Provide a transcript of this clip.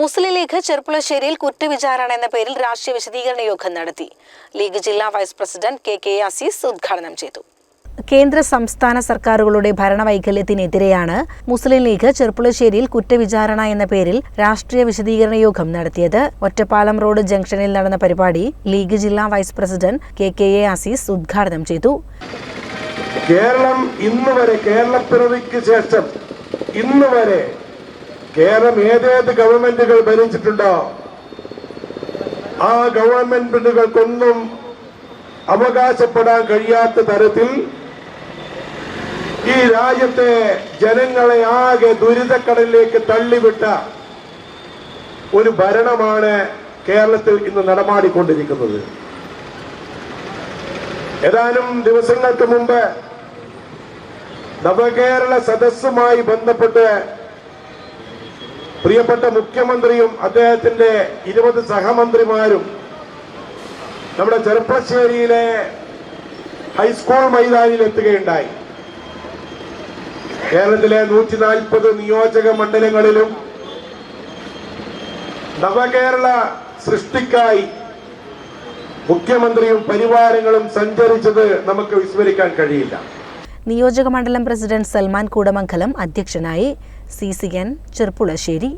മുസ്ലിം league ചെർപ്പുളശ്ശേരിയിൽ കുറ്റവിചാരണ എന്ന പേരിൽ രാഷ്ട്രീയ വിശദീകരണ യോഗം നടത്തി. ലീഗ് ജില്ലാ vice president K K Aziz ഉദ്ഘാടനം ചെയ്തു. കേന്ദ്ര സംസ്ഥാന സർക്കാരുകളുടെ ഭരണവൈകല്യത്തിനെതിരെയാണ് മുസ്ലിം ലീഗ് ചെർപ്പുളശ്ശേരിയിൽ കുറ്റവിചാരണ എന്ന പേരിൽ രാഷ്ട്രീയ വിശദീകരണ യോഗം നടത്തിയത്. ഒറ്റപ്പാലം റോഡ് ജംഗ്ഷനിൽ നടന്ന പരിപാടി ലീഗ് ജില്ലാ vice president K K A Aziz ഉദ്ഘാടനം ചെയ്തു. കേരളം ഇന്ന് വരെ കേരളപ്പിറവിക്ക് ശേഷം ഇന്ന് വരെ കേരളം ഏതേത് ഗവൺമെന്റുകൾ ഭരിച്ചിട്ടുണ്ടോ ആ ഗവൺമെന്റുകൾക്കൊന്നും അവകാശപ്പെടാൻ കഴിയാത്ത തരത്തിൽ ഈ രാജ്യത്തെ ജനങ്ങളെ ആകെ ദുരിതക്കടലിലേക്ക് തള്ളിവിട്ട ഒരു ഭരണമാണ് കേരളത്തിൽ ഇന്ന് നടമാടിക്കൊണ്ടിരിക്കുന്നത്. ഏതാനും ദിവസങ്ങൾക്ക് മുമ്പ് നവകേരള സദസ്സുമായി ബന്ധപ്പെട്ട് പ്രിയപ്പെട്ട മുഖ്യമന്ത്രിയും അദ്ദേഹത്തിന്റെ ഇരുപത് സഹമന്ത്രിമാരും നമ്മുടെ ചെറുപ്പശ്ശേരിയിലെ ഹൈസ്കൂൾ മൈതാനിൽ എത്തുകയുണ്ടായി കേരളത്തിലെ നൂറ്റി നാൽപ്പത് നിയോജക മണ്ഡലങ്ങളിലും നവകേരള സൃഷ്ടിക്കായി മുഖ്യമന്ത്രിയും പരിവാരങ്ങളും സഞ്ചരിച്ചത് നമുക്ക് വിസ്മരിക്കാൻ കഴിയില്ല. നിയോജക മണ്ഡലം പ്രസിഡന്റ് സൽമാൻ കൂടമംഗലം അധ്യക്ഷനായി സി സി എൻ ചെർപ്പുളശ്ശേരി